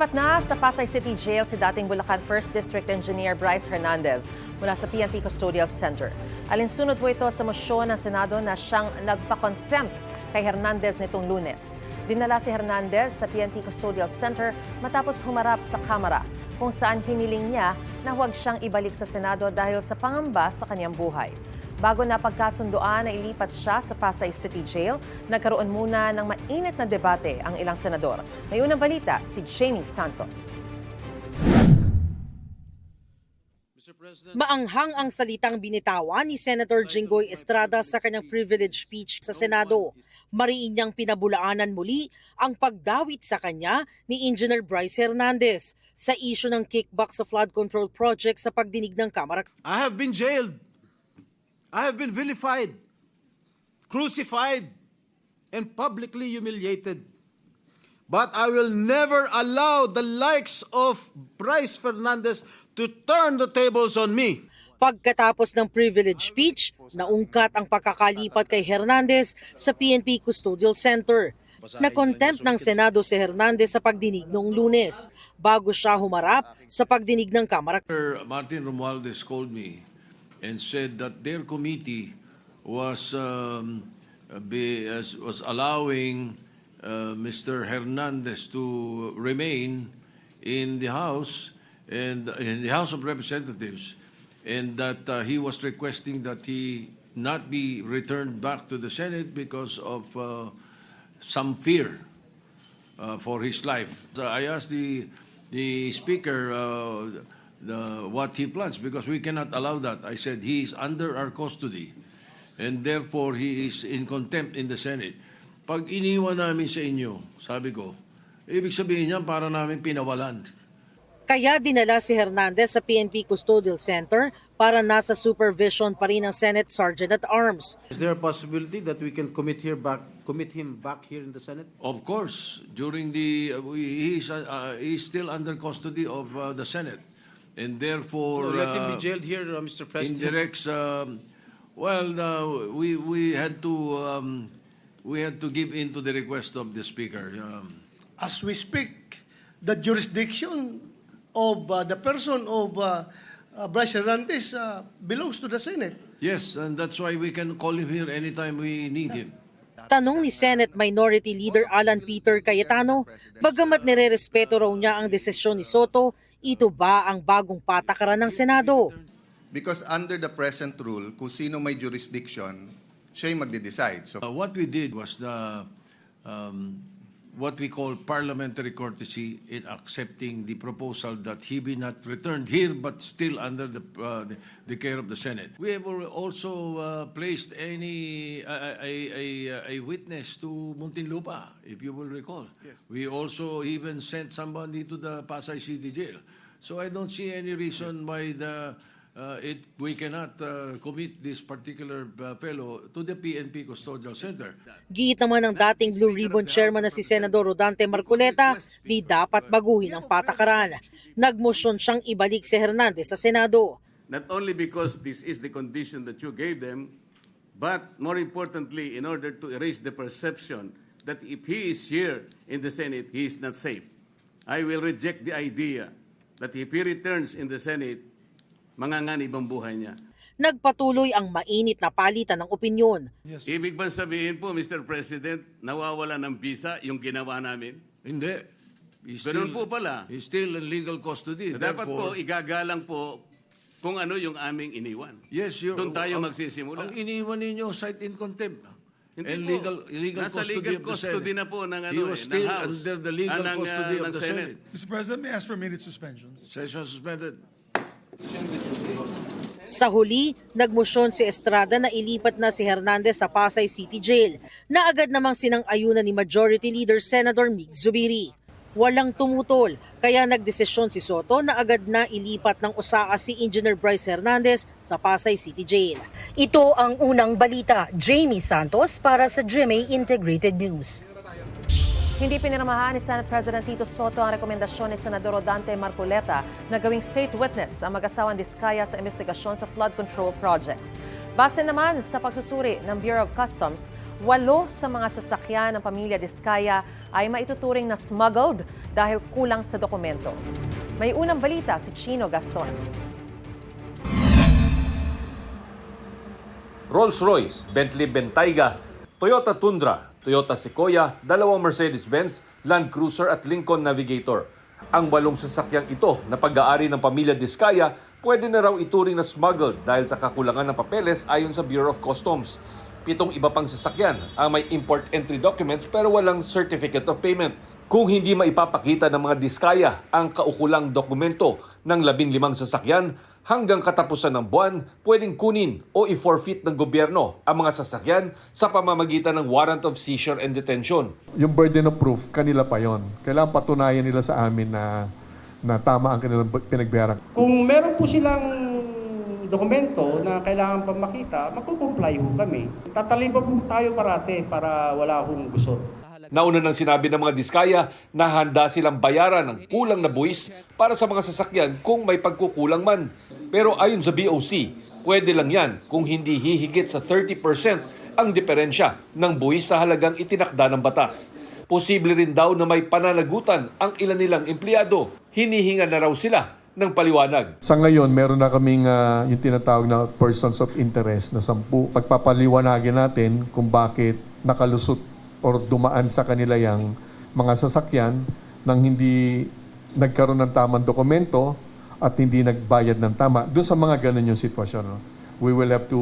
Nailipat na sa Pasay City Jail si dating Bulacan 1st District Engineer Bryce Hernandez mula sa PNP Custodial Center. Alinsunod po ito sa mosyon ng Senado na siyang nagpa-contempt kay Hernandez nitong lunes. Dinala si Hernandez sa PNP Custodial Center matapos humarap sa Kamara kung saan hiniling niya na huwag siyang ibalik sa Senado dahil sa pangamba sa kanyang buhay. Bago na pagkasundoan na ilipat siya sa Pasay City Jail, nagkaroon muna ng mainit na debate ang ilang senador. May unang balita si Jamie Santos. Maanghang ang salitang binitawan ni Senator Jinggoy Estrada sa kanyang privilege speech sa Senado. Mariin niyang pinabulaanan muli ang pagdawit sa kanya ni Engineer Bryce Hernandez sa isyu ng kickback sa flood control project sa pagdinig ng Kamara. I have been jailed. I have been vilified, crucified, and publicly humiliated. But I will never allow the likes of Bryce Fernandez to turn the tables on me. Pagkatapos ng privilege speech, naungkat ang pagkakalipat kay Hernandez sa PNP Custodial Center. Na-contempt ng Senado si Hernandez sa pagdinig noong lunes bago siya humarap sa pagdinig ng Kamara. Martin Romualdez called me and said that their committee was um, uh, be, as, was allowing uh, Mr. Hernandez to remain in the House and in the House of Representatives, and that uh, he was requesting that he not be returned back to the Senate because of uh, some fear uh, for his life. So I asked the the speaker uh, what he plans because we cannot allow that. I said he is under our custody and therefore he is in contempt in the Senate. Pag iniwan namin sa inyo, sabi ko, ibig sabihin niya para namin pinawalan. Kaya dinala si Hernandez sa PNP Custodial Center para nasa supervision pa rin ng Senate Sergeant at Arms. Is there a possibility that we can commit here back, commit him back here in the Senate? Of course, during the uh, we, he's uh, uh, he's still under custody of uh, the Senate, and therefore let him be uh, jailed here, uh, Mr. President. indirects. Um, well, uh, we we had to um, we had to give in to the request of the speaker. Um, as we speak, the jurisdiction of uh, the person of uh, uh, Bryce Hernandez uh, belongs to the Senate. yes, and that's why we can call him here anytime we need him. Tanong ni Senate Minority Leader Alan Peter Cayetano, bagamat nirerespeto raw niya ang desisyon ni Soto, ito ba ang bagong patakaran ng Senado? Because under the present rule, kung sino may jurisdiction, siya yung magde-decide. So Uh, what we did was the um, what we call parliamentary courtesy in accepting the proposal that he be not returned here but still under the uh, the, the care of the Senate. We have al- also uh, placed any uh, a, a, a witness to Muntinlupa, if you will recall. We also even sent somebody to the Pasay City Jail. So I don't see any reason why the uh, it, we cannot uh, commit this particular uh, fellow to the PNP Custodial Center. Giit naman ng dating Blue Ribbon Chairman na si Senador Rodante Marcoleta, di dapat baguhin ang patakaran. Nagmosyon siyang ibalik si Hernandez sa Senado. not only because this is the condition that you gave them, but more importantly, in order to erase the perception that if he is here in the Senate, he is not safe. I will reject the idea that if he returns in the Senate, manganganib ang buhay niya. Nagpatuloy ang mainit na palitan ng opinyon. Ibig bang sabihin po, Mr. President, nawawala ng visa yung ginawa namin? Hindi. He's Ganun po pala. He's still in legal custody. Dapat po, igagalang po kung ano yung aming iniwan. yes, you're, Doon tayo ang- magsisimula. Ang iniwan ninyo, cite in contempt. Hindi and po. legal, legal Nasa custody legal of the custody Senate. na po ng ano He eh, was ng still House. under the legal Ah, ng, custody ah, of the Senate. Senate. Mr. President, may I ask for immediate suspension? Session suspended. Sa huli, nagmosyon si Estrada na ilipat na si Hernandez sa Pasay City Jail na agad namang sinang-ayunan ni Majority Leader Senator Mig Zubiri. Walang tumutol, kaya nagdesisyon si Soto na agad na ilipat ng USAA si Engineer Bryce Hernandez sa Pasay City Jail. Ito ang unang balita. Jamie Santos para sa GMA Integrated News. Hindi pinirmahan ni Senate President Tito Soto ang rekomendasyon ni Senador Dante Marcoleta na gawing state witness ang mag-asawang diskaya sa investigasyon sa flood control projects. Base naman sa pagsusuri ng Bureau of Customs, walo sa mga sasakyan ng pamilya Diskaya ay maituturing na smuggled dahil kulang sa dokumento. May unang balita si Chino Gaston. Rolls-Royce, Bentley Bentayga, Toyota Tundra, Toyota Sequoia, dalawang Mercedes-Benz, Land Cruiser at Lincoln Navigator. Ang walong sasakyang ito na pag-aari ng pamilya Diskaya pwede na raw ituring na smuggled dahil sa kakulangan ng papeles ayon sa Bureau of Customs. Pitong iba pang sasakyan ang may import entry documents pero walang certificate of payment. Kung hindi maipapakita ng mga diskaya ang kaukulang dokumento ng labing limang sasakyan, hanggang katapusan ng buwan, pwedeng kunin o i-forfeit ng gobyerno ang mga sasakyan sa pamamagitan ng warrant of seizure and detention. yung burden of proof, kanila pa yon. Kailangan patunayan nila sa amin na na tama ang kanilang pinagbayaran. Kung meron po silang dokumento na kailangan pa makita, magkukumply ho kami. Tataliban po tayo parate para wala akong gusot. Nauna nang sinabi ng mga diskaya na handa silang bayaran ng kulang na buwis para sa mga sasakyan kung may pagkukulang man. Pero ayon sa BOC, pwede lang yan kung hindi hihigit sa 30% ang diferensya ng buwis sa halagang itinakda ng batas. Posible rin daw na may pananagutan ang ilan nilang empleyado. Hinihinga na raw sila ng paliwanag. Sa ngayon, meron na kaming ah, yung tinatawag na persons of interest na sampu. Pagpapaliwanagin natin kung bakit nakalusot or dumaan sa kanila yung mga sasakyan nang hindi nagkaroon ng tamang dokumento at hindi nagbayad ng tama. Doon sa mga ganun yung sitwasyon. no? We will have to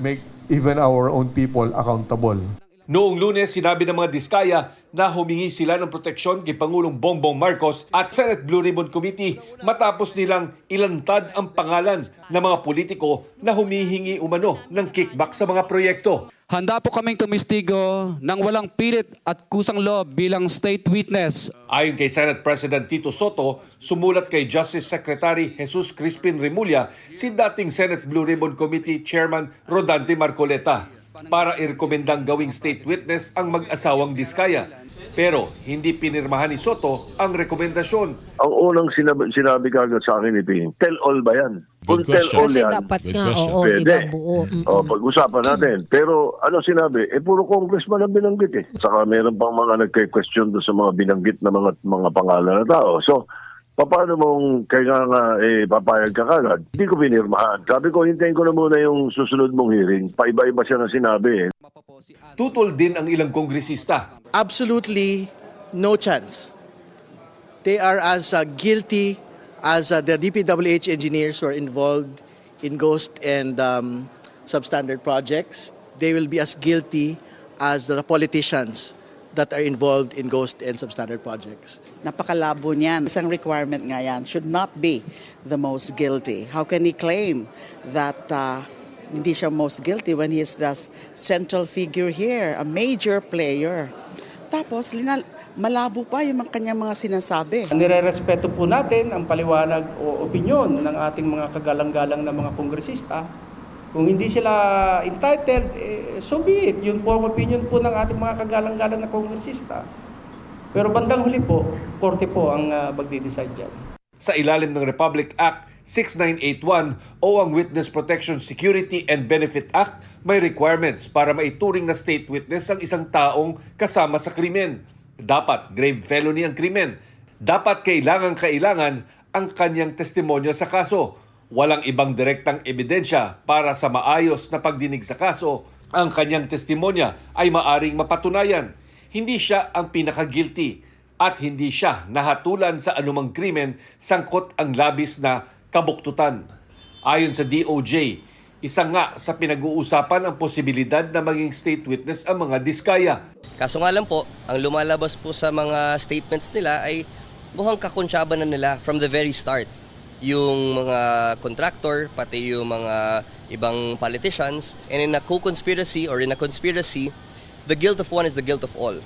make even our own people accountable. Noong lunes, sinabi ng mga diskaya na humingi sila ng proteksyon kay Pangulong Bongbong Marcos at Senate Blue Ribbon Committee matapos nilang ilantad ang pangalan ng mga politiko na humihingi umano ng kickback sa mga proyekto. Handa po kaming tumistigo ng walang pilit at kusang loob bilang state witness. Ayon kay Senate President Tito Soto, sumulat kay Justice Secretary Jesus Crispin Remulla si dating Senate Blue Ribbon Committee Chairman Rodante Marcoleta para irekomendang gawing state witness ang mag-asawang Diskaya. Pero hindi pinirmahan ni Soto ang rekomendasyon. Ang unang sinabi, sinabi kagad sa akin ni Ping, tell all ba yan? Kung tell all Kasi yan, dapat nga, oo, Pwede. iba buo. Mm. o, pag-usapan natin. Pero ano sinabi? Eh, puro congressman ang binanggit eh. Saka meron pang mga nagka-question doon sa mga binanggit na mga, mga pangalan na tao. So, paano mong kaya nga eh, papayag ka kagad? Hindi ko pinirmahan. Sabi ko, hintayin ko na muna yung susunod mong hearing. Paiba-iba siya na sinabi eh. Tutol din ang ilang kongresista. Absolutely no chance. They are as uh, guilty as uh, the DPWH engineers who are involved in ghost and um, substandard projects. They will be as guilty as the politicians that are involved in ghost and substandard projects. Napakalabo niyan. Isang requirement nga yan should not be the most guilty. How can he claim that uh, hindi siya most guilty when he is the central figure here, a major player? Tapos, linal, malabo pa yung mga kanyang mga sinasabi. Nire-respeto po natin ang paliwanag o opinyon ng ating mga kagalang-galang na mga kongresista. Kung hindi sila entitled, eh, so be it. Yun po ang opinion po ng ating mga kagalang-galang na kongresista. Pero bandang huli po, korte po ang uh, magdi-decide dyan. sa ilalim ng Republic Act 6981 o ang Witness Protection Security and Benefit Act, may requirements para maituring na state witness ang isang taong kasama sa krimen. Dapat grave felony ang krimen. Dapat kailangan-kailangan ang kanyang testimonya sa kaso. Walang ibang direktang ebidensya para sa maayos na pagdinig sa kaso. Ang kanyang testimonya ay maaring mapatunayan. Hindi siya ang pinaka-guilty at hindi siya nahatulan sa anumang krimen sangkot ang labis na kabuktutan. Ayon sa DOJ, isa nga sa pinag-uusapan ang posibilidad na maging state witness ang mga diskaya. Kaso nga lang po, ang lumalabas po sa mga statements nila ay mukhang kakonsyaba na nila from the very start. Yung mga contractor, pati yung mga ibang politicians, and in a co-conspiracy or in a conspiracy, the guilt of one is the guilt of all.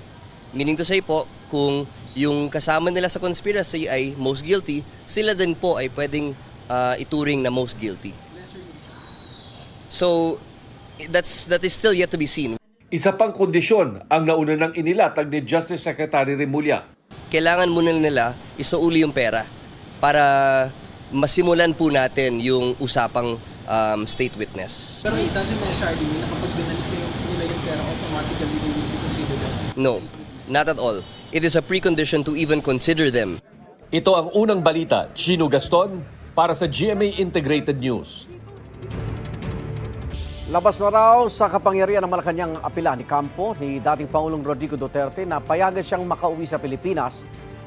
Meaning to say po, kung yung kasama nila sa conspiracy ay most guilty, sila din po ay pwedeng ah, ituring na most guilty. So, that's that is still yet to be seen. Isa pang kondisyon ang nauna ng inilatag ni Justice Secretary Remulla. Kailangan muna nila isauli yung pera para masimulan po natin yung usapang um, state witness. Pero it doesn't necessarily mean na kapag binalik nila yung pera, automatically they will be considered as No, not at all. It is a precondition to even consider them. Ito ang unang balita, Chino Gaston, para sa GMA Integrated News. Labas na raw sa kapangyarihan ng Malacanang apela ni Campo ni dating Pangulong Rodrigo Duterte na payagan siyang makauwi sa Pilipinas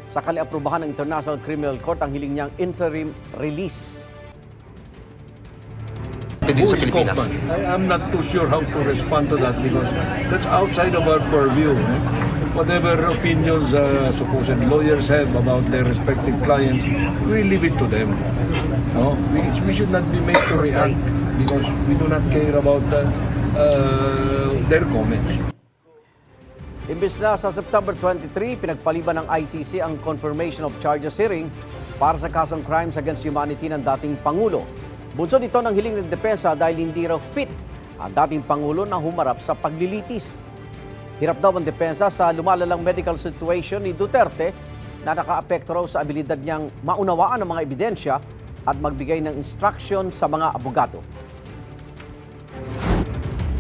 sa kaliaprubahan ng International Criminal Court ang hiling niyang interim release. Who is Kaufman? I am not too sure how to respond to that because that's outside of our purview. Whatever opinions uh, supposed lawyers have about their respective clients, we leave it to them. No? We, we should not be made to react because we do not care about uh, uh, their comments. Imbis na sa September 23, pinagpaliban ng ICC ang confirmation of charges hearing para sa kasong crimes against humanity ng dating Pangulo. Bunsod ito ng hiling ng depensa dahil hindi raw fit ang dating Pangulo na humarap sa paglilitis. Hirap daw ang depensa sa lumalalang medical situation ni Duterte na nakaapekto raw sa abilidad niyang maunawaan ang mga ebidensya at magbigay ng instruction sa mga abogado.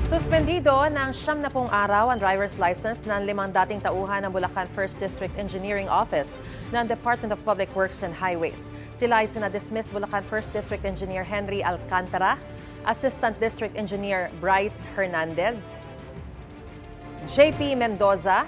Suspendido ng siyam na pong araw ang driver's license ng limang dating tauhan ng Bulacan 1st District Engineering Office ng Department of Public Works and Highways. Sila ay sinadismissed Bulacan 1st District Engineer Henry Alcantara, Assistant District Engineer Bryce Hernandez, JP Mendoza,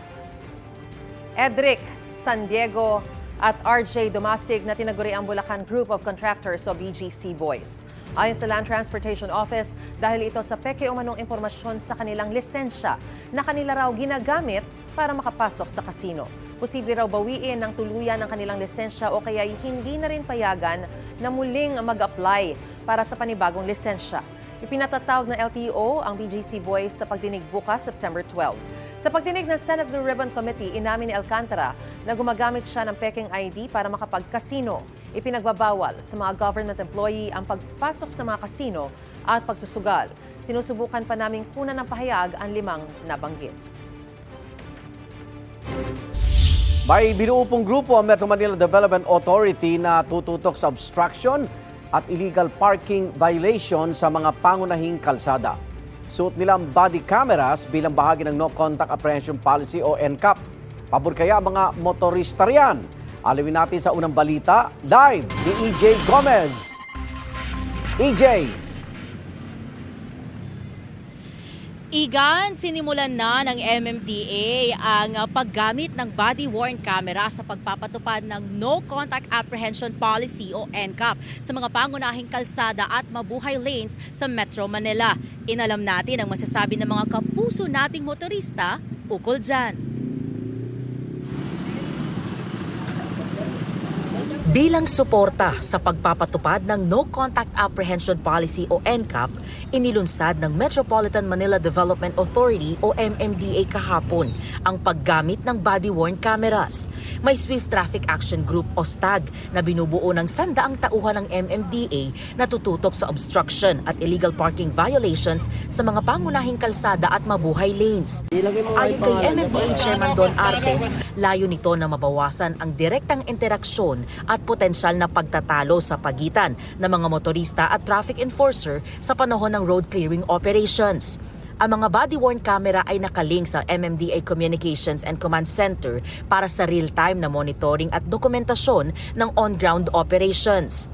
Edric San Diego at RJ Dumasig na tinaguri ang Bulacan Group of Contractors o BGC Boys. Ayon sa Land Transportation Office, dahil ito sa peke umanong impormasyon sa kanilang lisensya na kanila raw ginagamit para makapasok sa kasino. Posible raw bawiin ng tuluyan ng kanilang lisensya o kaya hindi na rin payagan na muling mag-apply para sa panibagong lisensya. Ipinatatawag ng LTO ang BGC Boys sa pagdinig bukas September 12. Sa pagdinig ng Senate Blue Ribbon Committee, inamin ni Alcantara na gumagamit siya ng peking ID para makapag-casino. Ipinagbabawal sa mga government employee ang pagpasok sa mga kasino at pagsusugal. Sinusubukan pa naming kunan ng pahayag ang limang nabanggit. May binuo pong grupo ang Metro Manila Development Authority na tututok sa obstruction at illegal parking violation sa mga pangunahing kalsada. Suot nila ang body cameras bilang bahagi ng No Contact Apprehension Policy o NCAP. Pabor kaya mga motorista riyan. Alawin natin sa unang balita, live ni EJ Gomez. EJ, Igan, sinimulan na ng MMDA ang uh, paggamit ng body-worn camera sa pagpapatupad ng No Contact Apprehension Policy o NCAP sa mga pangunahing kalsada at mabuhay lanes sa Metro Manila. Inalam natin ang masasabi ng mga kapuso nating motorista ukol dyan. Bilang suporta sa pagpapatupad ng No Contact Apprehension Policy o NCAP, inilunsad ng Metropolitan Manila Development Authority o MMDA kahapon ang paggamit ng body-worn cameras. May Swift Traffic Action Group o STAG na binubuo ng sandaang tauhan ng MMDA na tututok sa obstruction at illegal parking violations sa mga pangunahing kalsada at mabuhay lanes. Ayon kay MMDA Chairman Don Artes, layo nito na mabawasan ang direktang interaksyon at potensyal na pagtatalo sa pagitan ng mga motorista at traffic enforcer sa panahon ng road clearing operations. Ang mga body-worn camera ay nakalink sa MMDA Communications and Command Center para sa real-time na monitoring at dokumentasyon ng on-ground operations.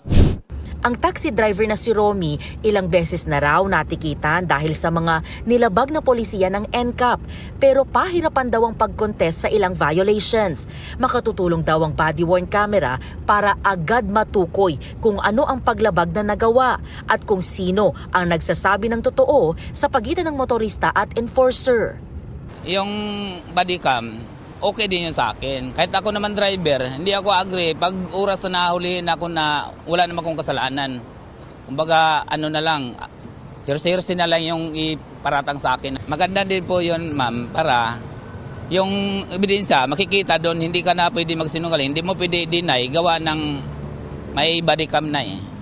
Ang taxi driver na si Romy ilang beses na raw natikitan dahil sa mga nilabag na polisiya ng NCAP pero pahirapan daw ang pag-contest sa ilang violations. Makatutulong daw ang body-worn camera para agad matukoy kung ano ang paglabag na nagawa at kung sino ang nagsasabi ng totoo sa pagitan ng motorista at enforcer. Yung body cam, okay din yun sa akin. Kahit ako naman driver, hindi ako agree. Pag oras na nahulihin ako na wala naman akong kasalanan. Kumbaga, ano na lang, hirsi-hirsi na lang yung iparatang sa akin. Maganda din po yun, ma'am, para yung ebidensya, makikita doon, hindi ka na pwede magsinungaling, hindi mo pwede deny, gawa ng may body cam na eh.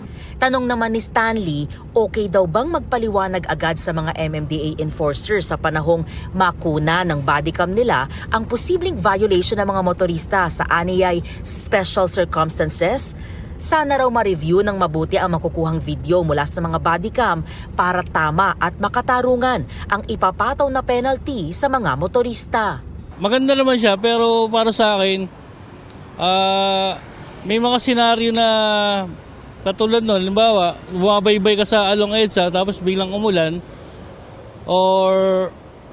Tanong naman ni Stanley, okay daw bang magpaliwanag agad sa mga MMDA enforcers sa panahong makuna ng bodycam nila ang posibleng violation ng mga motorista sa aniyay special circumstances? Sana raw ma-review ng mabuti ang makukuhang video mula sa mga bodycam para tama at makatarungan ang ipapataw na penalty sa mga motorista. Maganda naman siya pero para sa akin, ah, may mga senaryo na katulad nun, limbawa, bumabaybay ka sa Along EDSA tapos biglang umulan or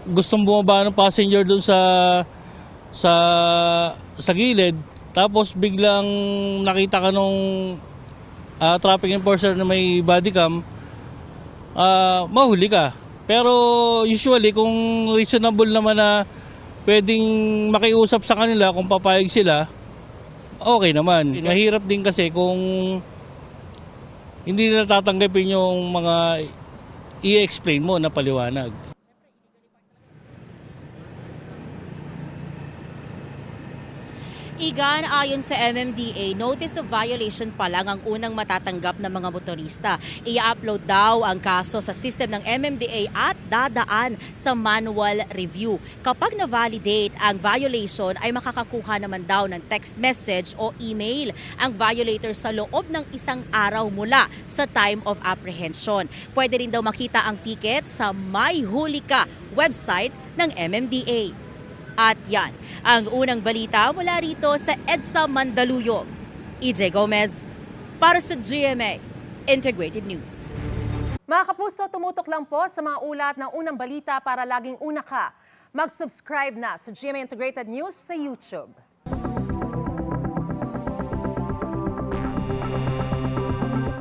gustong bumaba ng passenger dun sa sa sa gilid tapos biglang nakita ka nung ah, traffic enforcer na may bodycam ah mahuli ka. Pero usually kung reasonable naman na pwedeng makiusap sa kanila kung papayag sila okay naman. Mahirap din kasi kung hindi nila tatanggapin yung mga i-explain mo na paliwanag Igan, ayon sa MMDA, notice of violation pa lang ang unang matatanggap ng mga motorista. I-upload daw ang kaso sa system ng MMDA at dadaan sa manual review. Kapag na-validate ang violation, ay makakakuha naman daw ng text message o email ang violator sa loob ng isang araw mula sa time of apprehension. Pwede rin daw makita ang ticket sa My Huli Ka website ng MMDA. At yan, ang unang balita mula rito sa EDSA Mandaluyong. EJ Gomez para sa GMA Integrated News. Mga kapuso, tumutok lang po sa mga ulat ng unang balita para laging una ka. Mag-subscribe na sa GMA Integrated News sa YouTube.